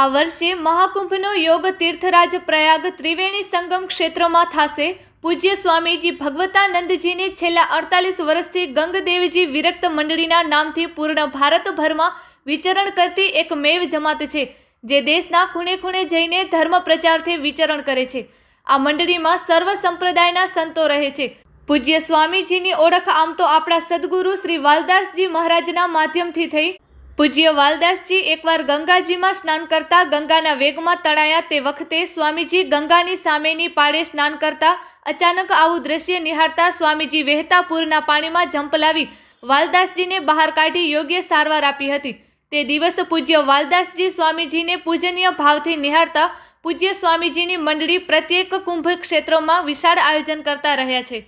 આ વર્ષે મહાકુંભનો યોગ તીર્થરાજ પ્રયાગ ત્રિવેણી સંગમ ક્ષેત્રમાં થશે. પૂજ્ય સ્વામીજી ભગવતાનંદજીની છેલ્લા અડતાલીસ વર્ષથી ગંગદેવજી વિરક્ત મંડળીના નામથી પૂર્ણ ભારતભરમાં વિચરણ કરતી એક મેવ જમાત છે, જે દેશના ખૂણે ખૂણે જઈને ધર્મ પ્રચારથી વિચરણ કરે છે. આ મંડળીમાં સર્વ સંપ્રદાયના સંતો રહે છે. પૂજ્ય સ્વામીજીની ઓળખ આમ તો આપણા સદગુરુ શ્રી વાલદાસજી મહારાજના માધ્યમથી થઈ. પૂજ્ય વાલદાસજી એકવાર ગંગાજીમાં સ્નાન કરતા ગંગાના વેગમાં તણાયા તે વખતે સ્વામીજી ગંગાની સામેની પાળે સ્નાન કરતા અચાનક આવું દ્રશ્ય નિહાળતા સ્વામીજી વહેતા પૂરના પાણીમાં ઝંપલાવી વાલદાસજીને બહાર કાઢી યોગ્ય સારવાર આપી હતી. તે દિવસ પૂજ્ય વાલદાસજી સ્વામીજીને પૂજનીય ભાવથી નિહાળતા પૂજ્ય સ્વામીજીની મંડળી પ્રત્યેક કુંભ ક્ષેત્રોમાં વિશાળ આયોજન કરતા રહ્યા છે.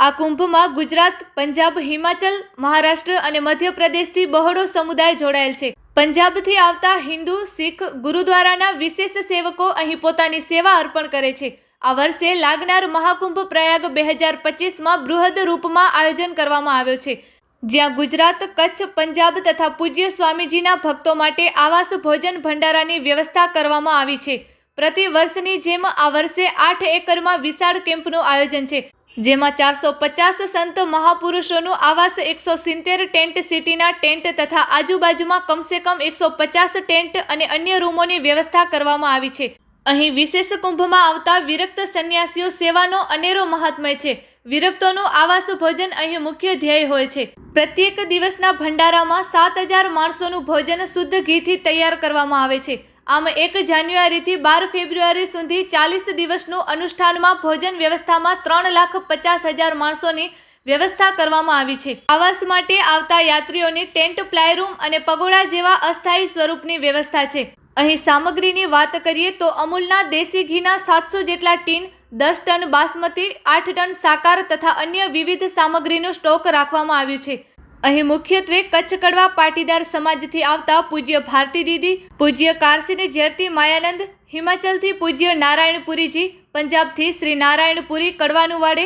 આ કુંભમાં ગુજરાત, પંજાબ, હિમાચલ, મહારાષ્ટ્ર અને મધ્યપ્રદેશથી બહોળો સમુદાય જોડાયેલ છે. પંજાબથી આવતા હિન્દુ, શીખ, ગુરુદ્વારાના વિશેષ સેવકો અહીં પોતાની સેવા અર્પણ કરે છે. આ વર્ષે લાગનાર મહાકુંભ પ્રયાગ બે હજાર પચીસમાં બૃહદ રૂપમાં આયોજન કરવામાં આવ્યો છે. જ્યાં ગુજરાત, કચ્છ, પંજાબ તથા પૂજ્ય સ્વામીજીના ભક્તો માટે આવાસ ભોજન ભંડારાની વ્યવસ્થા કરવામાં આવી છે. પ્રતિ વર્ષની જેમ આ વર્ષે આઠ એકરમાં વિશાળ કેમ્પનું આયોજન છે. જેમાં ચારસો પચાસ સંત મહાપુરુષોનું આવાસ, એકસો સિત્તેર ટેન્ટ સિટીના ટેન્ટ તથા આજુબાજુમાં કમસે કમ એકસો પચાસ ટેન્ટ અને અન્ય રૂમોની વ્યવસ્થા કરવામાં આવી છે. અહીં વિશેષ કુંભમાં આવતા વિરક્ત સંન્યાસીઓ સેવાનો અનેરો મહાત્મય છે. વિરક્તોનું આવાસ ભોજન અહીં મુખ્ય ધ્યેય હોય છે. પ્રત્યેક દિવસના ભંડારામાં સાત હજાર માણસોનું ભોજન શુદ્ધ ઘીથી તૈયાર કરવામાં આવે છે. આમ એક જાન્યુઆરીથી બાર ફેબ્રુઆરી સુધી ચાલીસ દિવસનું અનુષ્ઠાનમાં ભોજન વ્યવસ્થામાં ત્રણ લાખ પચાસ હજાર માણસોની વ્યવસ્થા કરવામાં આવી છે. આવાસ માટે આવતા યાત્રીઓની ટેન્ટ, પ્લાયરૂમ અને પગોડા જેવા અસ્થાયી સ્વરૂપની વ્યવસ્થા છે. અહીં સામગ્રીની વાત કરીએ તો અમૂલના દેશી ઘીના સાતસો જેટલા ટીન, દસ ટન બાસમતી, આઠ ટન સાકાર તથા અન્ય વિવિધ સામગ્રીનું સ્ટોક રાખવામાં આવ્યું છે. અહીં મુખ્યત્વે કચ્છ કડવા પાટીદાર સમાજથી આવતા પૂજ્ય ભારતી દીદી, પૂજ્ય કારસીની ઝેરતી માયાનંદ, હિમાચલથી પૂજ્ય નારાયણપુરીજી, પંજાબથી શ્રી નારાયણપુરી કડવાનુવાડે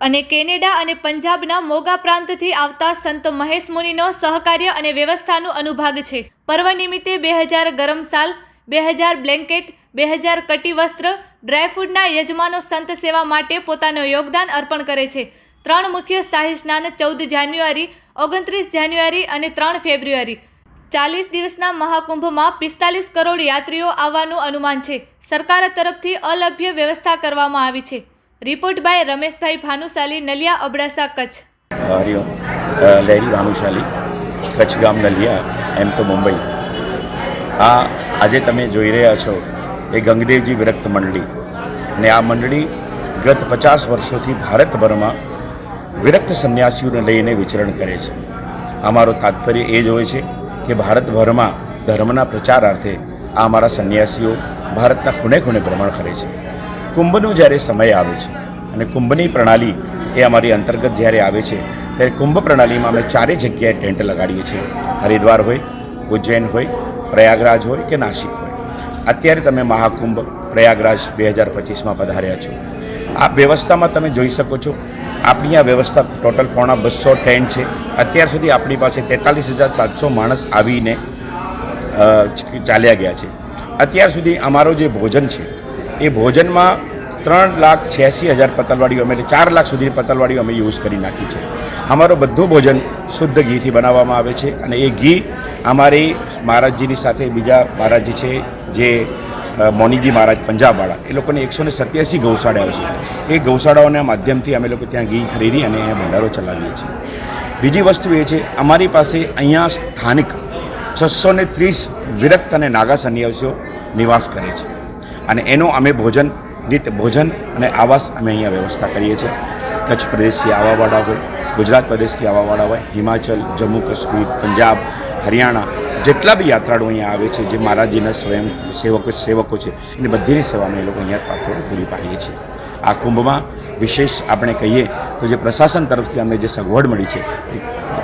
અને કેનેડા અને પંજાબના મોગા પ્રાંતથી આવતા સંત મહેશ મુનિનો સહકાર્ય અને વ્યવસ્થાનું અનુભાગ છે. પર્વ નિમિત્તે બે હજાર ગરમ સાલ, બે હજાર બ્લેન્કેટ, બે હજાર કટી વસ્ત્ર ડ્રાયફ્રૂટના યજમાનો સંત સેવા માટે પોતાનું યોગદાન અર્પણ કરે છે. ત્રણ મુખ્ય શાહી સ્નાન ચૌદ જાન્યુઆરી, ઓગણત્રીસ જાન્યુઆરી અને ત્રણ ફેબ્રુઆરી. ચાલીસ દિવસના મહાકુંભમાં પિસ્તાલીસ કરોડ યાત્રીઓ આવવાનું અનુમાન છે. સરકાર તરફથી અલભ્ય વ્યવસ્થા કરવામાં આવી છે. Report by Rameshbhai Bhanushali, Naliya Abdasa, Kutch. લહેરી ભાનુશાલી, કચ્છ ગામ નલિયા, એમ તો મુંબઈ. આ આજે તમે જોઈ રહ્યા છો એ ગંગદેવજી વિરક્ત મંડળી. અને આ મંડળી ગત પચાસ વર્ષોથી ભારતભરમાં વિરક્ત સંન્યાસીઓને લઈને વિચરણ કરે છે. અમારો તાત્પર્ય એ જ હોય છે કે ભારતભરમાં ધર્મના પ્રચારાર્થે આ અમારા સંન્યાસીઓ ભારતના ખૂણે ખૂણે ભ્રમણ કરે છે. કુંભનો જ્યારે સમય આવે છે અને કુંભની પ્રણાલી એ અમારી અંતર્ગત જ્યારે આવે છે, ત્યારે કુંભ પ્રણાલીમાં અમે ચારે જગ્યાએ ટેન્ટ લગાડીએ છીએ. હરિદ્વાર હોય, ઉજ્જૈન હોય, પ્રયાગરાજ હોય કે નાસિક હોય. અત્યારે તમે મહાકુંભ પ્રયાગરાજ બે હજાર પચીસમાં પધાર્યા છો. આ વ્યવસ્થામાં તમે જોઈ શકો છો આપણી આ વ્યવસ્થા ટોટલ પોણા બસો ટેન્ટ છે. અત્યાર સુધી આપણી પાસે તેતાલીસ હજાર સાતસો માણસ આવીને ચાલ્યા ગયા છે. અત્યાર સુધી અમારો જે ભોજન છે, એ ભોજનમાં ત્રણ લાખ છ્યાસી હજાર પતલવાડીઓ અમે ચાર લાખ સુધી પતલવાડીઓ અમે યુઝ કરી નાખી છે. અમારું બધું ભોજન શુદ્ધ ઘીથી બનાવવામાં આવે છે અને એ ઘી અમારી મહારાજજીની સાથે બીજા મહારાજજી છે, જે મોનીજી મહારાજ પંજાબવાળા. એ લોકોને એકસો ને સત્યાસી ગૌશાળાઓ છે. એ ગૌશાળાઓના માધ્યમથી અમે લોકો ત્યાં ઘી ખરીદી અને ભંડારો ચલાવીએ છીએ. બીજી વસ્તુ એ છે, અમારી પાસે અહીંયા સ્થાનિક છસો ને ત્રીસ વિરક્ત અને નાગા સન્યાસીઓ નિવાસ કરે છે. અને એનો અમે ભોજન, નિત ભોજન અને આવાસ અમે અહીંયા વ્યવસ્થા કરીએ છીએ. કચ્છ પ્રદેશથી આવવાવાળા હોય, ગુજરાત પ્રદેશથી આવવાવાળા હોય, હિમાચલ, જમ્મુ કાશ્મીર, પંજાબ, હરિયાણા જેટલા બી યાત્રાળુ અહીંયા આવે છે, જે મહારાજીના સ્વયં સેવકો સેવકો છે, એને બધીની સેવા અમે લોકો અહીંયા તાત્પર્ય પૂરી પાડીએ છીએ. આ કુંભમાં વિશેષ આપણે કહીએ તો જે પ્રશાસન તરફથી અમને જે સગવડ મળી છે, એ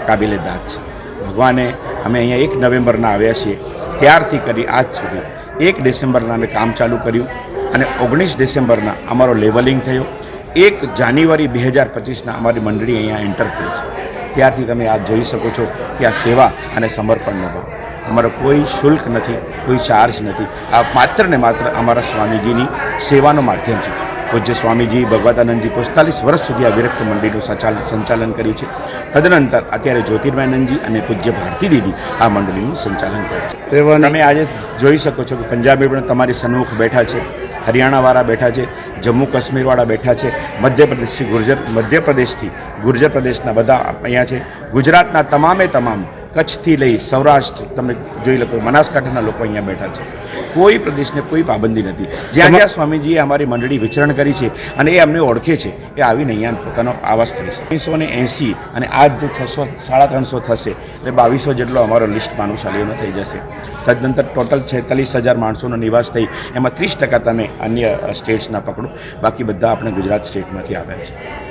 કાબિલે દાદ છે. ભગવાને અમે અહીંયા એક નવેમ્બરના આવ્યા છીએ, ત્યારથી કરી આજ સુધી એક ડિસેમ્બરના અમે કામ ચાલુ કર્યું અને ઓગણીસ ડિસેમ્બરના અમારો લેવલિંગ થયો. એક જાન્યુઆરી બે હજાર પચીસના અમારી મંડળી અહીંયા એન્ટર થઈ છે. ત્યારથી તમે આ જોઈ શકો છો કે આ સેવા અને સમર્પણનો ભાવ. અમારો કોઈ શુલ્ક નથી કોઈ ચાર્જ નથી. આ માત્ર ને માત્ર અમારા સ્વામીજીની સેવાનો માધ્યમ છે. પૂજ્ય સ્વામીજી ભગવતાનંદજી પિસ્તાલીસ વર્ષ સુધી આ વિરક્ત મંડળીનું સંચાલન સંચાલન કર્યું છે. તદનંતર અત્યારે જ્યોતિર્માનંદજી અને પૂજ્ય ભારતી દેવી આ મંડળીનું સંચાલન કરે છે. તમે આજે જોઈ શકો છો કે પંજાબી પણ તમારી સન્મુખ બેઠા છે હરિયાણાવાળા બેઠા છે જમ્મુ કાશ્મીરવાળા બેઠા છે મધ્યપ્રદેશથી ગુર્જર મધ્યપ્રદેશથી ગુર્જર પ્રદેશના બધા અહીંયા છે. ગુજરાતના તમામે તમામ કચ્છથી લઈ સૌરાષ્ટ્ર તમે જોઈ લો બનાસકાંઠાના લોકો અહીંયા બેઠા છે. કોઈ પ્રદેશને કોઈ પાબંદી નથી. જ્યાં જ્યાં સ્વામીજીએ અમારી મંડળી વિચરણ કરી છે અને એ અમને ઓળખે છે એ આવીને અહીંયા પોતાનો આવાસ કરી છે ત્રણસો ને એંસી અને આજ જે છસો સાડા ત્રણસો થશે એટલે બાવીસો જેટલો અમારો લિસ્ટ માનુશાલીઓનો થઈ જશે. તદનંતર ટોટલ છેતાલીસ હજાર માણસોનો નિવાસ થઈ એમાં ત્રીસ ટકા તમે અન્ય સ્ટેટ્સના પકડો. બાકી બધા આપણે ગુજરાત સ્ટેટમાંથી આવ્યા છે.